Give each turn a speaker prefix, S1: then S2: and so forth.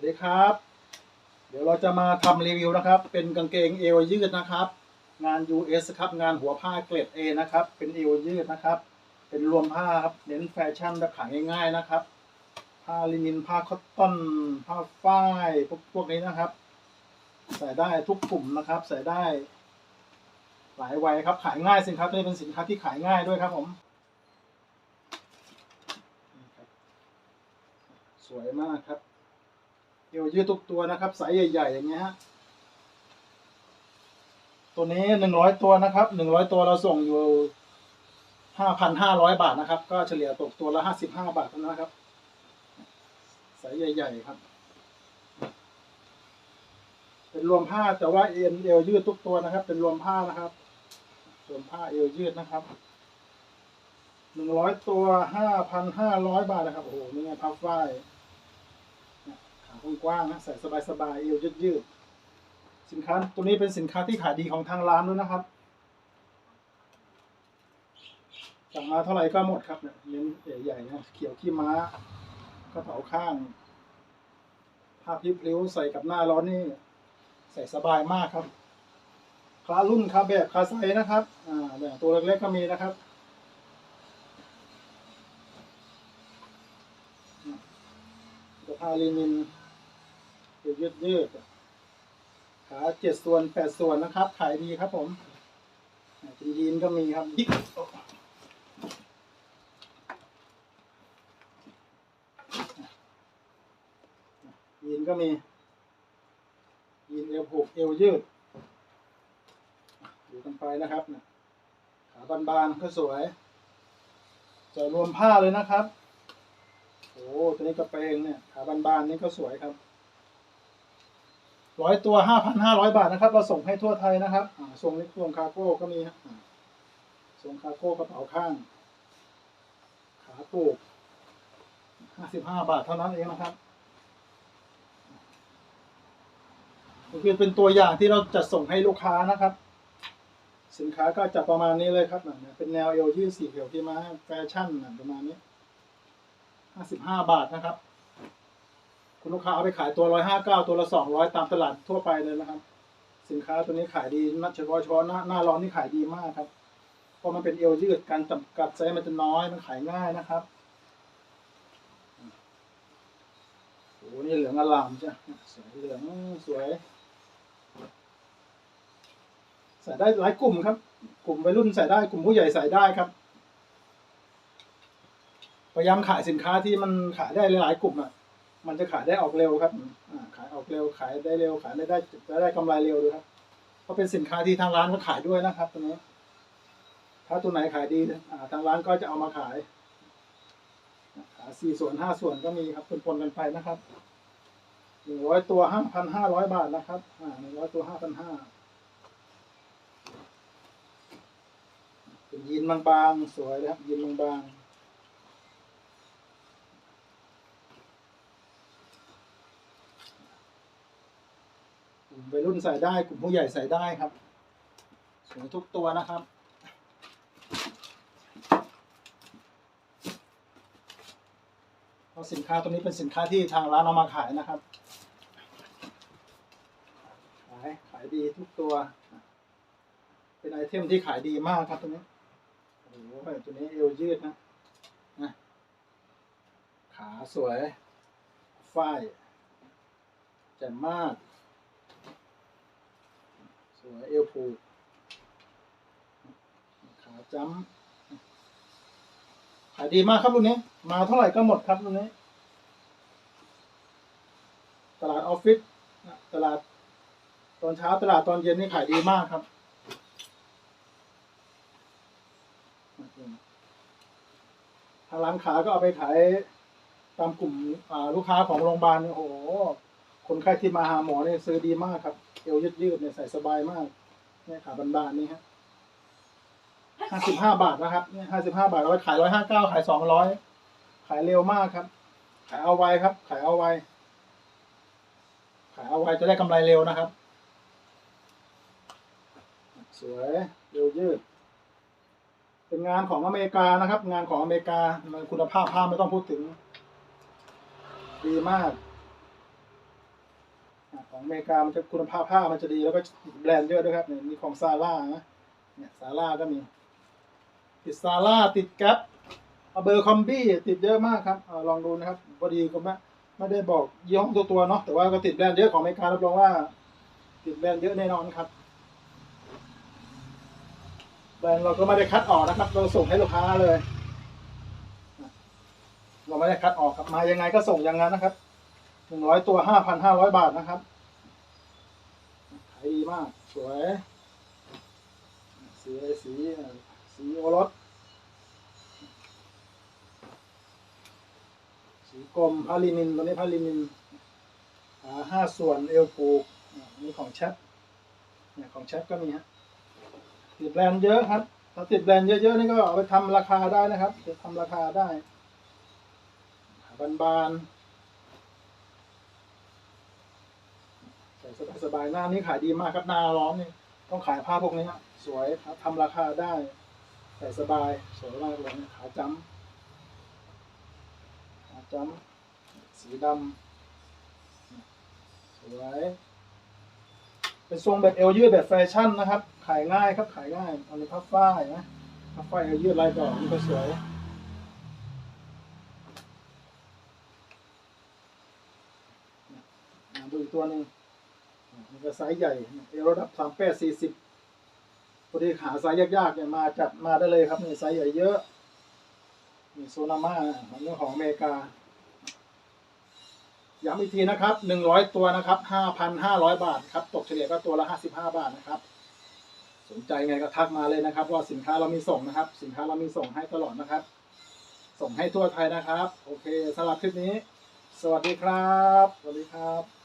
S1: วัสดีครับ เดี๋ยวเราจะมาทำรีวิวนะครับ เป็นกางเกงเอวยืดนะครับ งาน US ครับงานหัวผ้าเกรด A นะครับ เป็นเอวยืดนะครับ เป็นรวมผ้าครับเน้นแฟชั่นแบบขายง่าย ๆนะครับ ผ้าลินินผ้าคอตตอนผ้าฝ้ายพวกพวกนี้นะครับ ใส่ได้ทุกกลุ่มนะครับ ใส่ได้ หลายวัยครับขายง่ายสินค้าตัวนี้เป็นสินค้าที่ขายง่ายด้วยครับผมสวยมากครับ เอวยืดทุกตัวนะครับไซส์ใหญ่ ๆ อย่างเงี้ยฮะตัวนี้หนึ่งร้อยตัวนะครับหนึ่งร้อยตัวเราส่งอยู่ห้าพันห้าร้อยบาทนะครับ ก็เฉลี่ยตกตัวละห้าสิบห้าบาทเท่านะครับไซส์ใหญ่ ๆ ครับ เป็นรวมผ้าแต่ว่าเอ็นเอวยืดทุกตัวนะครับ เป็นรวมผ้านะครับรวมผ้าเอวยืดนะครับหนึ่งร้อยตัวห้าพันห้าร้อยบาทนะครับโอ้โหนี่ไงพับฝ้าย กว้างนะใส่สบายๆเอวยืดๆสินค้าตัวนี้เป็นสินค้าที่ขายดีของทางร้านด้วยนะครับสั่งมาเท่าไหร่ก็หมดครับเนี่ยเน้นใหญ่ๆนะเขียวขี้ม้ากระเป๋าข้างผ้าพริ้วพลิ้วใส่กับหน้าร้อนนี่ใส่สบายมากครับคลารุ่นคาแบบคาไซนะครับอ่าแบบตัวเล็กๆก็มีนะครับอผ้าลินิน ยืดยืดขาเจ็ดส่วนแปดส่วนนะครับ ขายดีครับผมเป็นยีนก็มีครับยิกยีนก็มี ยีนเอวผูกเอวยืดดูกันไปนะครับขาบานๆก็สวย จะรวมผ้าเลยนะครับโอ้ตัวนี้กระเปงเนี่ย ขาบานๆนี่ก็สวยครับ ร้อยตัวห้าพันห้าร้อยบาทนะครับ เราส่งให้ทั่วไทยนะครับส่งในส่งคาร์โก้ก็มีครับอ่าส่งคาร์โก้กระเป๋าข้าง ขาปูกห้าสิบห้าบาทเท่านั้นเองนะครับนี่คือเป็นตัวอย่างที่เราจะส่งให้ลูกค้านะครับ สินค้าก็จะประมาณนี้เลยครับเนี่ยเป็นแนวเอวยืดสีเขียวที่มาแฟชั่นประมาณนี้ห้าสิบห้าบาทนะครับ คุณลูกค้าเอาไปขายตัวร้อยห้าเก้าตัวละสองร้อยตามตลาดทั่วไปเลยนะครับ สินค้าตัวนี้ขายดีนัดเฉพาะเฉพาะหน้าหน้าร้อนนี่ขายดีมากครับเพราะมันเป็นเอวยืดการจำกัดไซส์มันจะน้อยมันขายง่ายนะครับโอ้โหนี่เหลืองอลามจ้ะสวยเหลืองสวยใส่ได้หลายกลุ่มครับ กลุ่มวัยรุ่นใส่ได้กลุ่มผู้ใหญ่ใส่ได้ครับพยายามขายสินค้าที่มันขายได้หลายๆกลุ่มอะ มันจะขายได้ออกเร็วครับขายออกเร็วขายได้เร็วขายได้ได้จะได้กำไรเร็วด้วยครับเพราะเป็นสินค้าที่ทางร้านก็ขายด้วยนะครับตัวนี้ ถ้าตัวไหนขายดีทางร้านก็จะเอามาขายขาสี่ส่วนห้าส่วนก็มีครับปนๆกันไปนะครับหนึ่งร้อยตัวห้าพันห้าร้อยบาทนะครับหนึ่งร้อยตัวห้าพันห้าเป็นยีนบางๆสวยนะครับยีนบางๆ กลุ่มวัยรุ่นใส่ได้ กลุ่มผู้ใหญ่ใส่ได้ครับ สวยทุกตัวนะครับ เพราะสินค้าตัวนี้เป็นสินค้าที่ทางร้านเอามาขายนะครับ ขายขายดีทุกตัว เป็นไอเทมที่ขายดีมากครับตัวนี้ โอ้โหตัวนี้เอวยืดนะนะขาสวย ฝ้ายแจ่มมาก วย เอวผูกขาจ้ำขายดีมากครับรุ่นนี้ มาเท่าไหร่ก็หมดครับรุ่นนี้ ตลาดออฟฟิศตลาด ตอนเช้าตลาดตอนเย็นนี่ขายดีมากครับทางร้านค้าก็เอาไปขายตามกลุ่มลูกค้าของโรงพยาบาลโอ้โห คนไข้ที่มาหาหมอเนี่ยซื้อดีมากครับ เอวยืดๆเนี่ยใส่สบายมาก เนี่ยขาบานๆนี่ฮะห้าสิบห้าบาทนะครับ เนี่ยห้าสิบห้าบาทเอาไปขายร้อยห้าเก้าขายสองร้อยขายเร็วมากครับ ขายเอาไว้ครับ ขายเอาไว้ ขายเอาไว้จะได้กำไรเร็วนะครับ สวยเอวยืด เป็นงานของอเมริกานะครับ งานของอเมริกามันคุณภาพผ้าไม่ต้องพูดถึง ดีมาก ของอเมริกามันจะคุณภาพผ้ามันจะดีแล้วก็แบรนด์เยอะด้วยครับเนี่ยมีของซาร่านะเนี่ยซาร่าก็มี ติดซาร่าติดแก๊ปเอาเบอร์คอมบี้ติดเยอะมากครับอลองดูนะครับพอดีก็ไม่ไม่ได้บอกยี่ห้อตัวตัวๆเนาะแต่ว่าก็ติดแบรนด์เยอะของอเมริการับรองว่า ติดแบรนด์เยอะแน่นอนครับแบรนด์เราก็ไม่ได้คัดออกนะครับ เราส่งให้ลูกค้าเลย เราไม่ได้คัดออกครับมายังไงก็ส่งอย่างนั้นนะครับหนึ่งร้อยตัวห้าพันห้าร้อยบาทนะครับ มาก สวย สีอะไรสีสีโอรส สีกลมพาลินินตัวนี้พาลินินห้าส่วนเอวผูกอ่าอันนี้ของแชทเนี่ยของแชทก็มีฮะติดแบรนด์เยอะครับ ถ้าติดแบรนด์เยอะๆนี่ก็เอาไปทำราคาได้นะครับจะทำราคาได้บานๆ ใส่สบายๆหน้านี้ขายดีมากครับหน้าร้อนนี่ต้องขายผ้าพวกนี้สวยครับทำราคาได้ใส่สบายสวยมากเลยขาจ้ำขาจ้ำสีดำสวยเป็นทรงแบบเอวยืดแบบแฟชั่นนะครับ ขายง่ายครับขายง่ายเอาในพับฝ้ายนะพับฝ้ายเอวยืดลายดอกนี่ก็สวยดูอีกตัวหนึ่ง นี่ก็ไซส์ใหญ่เอวระดับสามแปดสี่สิบพอดีหาไซส์ยากๆเนี่ยมาจัดมาได้เลยครับนี่ไซส์ใหญ่เยอะนี่โซนาม่าเรื่องของอเมริกาย้ำอีกทีนะครับหนึ่งร้อยตัวนะครับห้าพันห้าร้อยบาทครับ ตกเฉลี่ยก็ตัวละห้าสิบห้าบาทนะครับ สนใจไงก็ทักมาเลยนะครับ ว่าสินค้าเรามีส่งนะครับ สินค้าเรามีส่งให้ตลอดนะครับ ส่งให้ทั่วไทยนะครับ โอเคสำหรับคลิปนี้ สวัสดีครับ สวัสดีครับ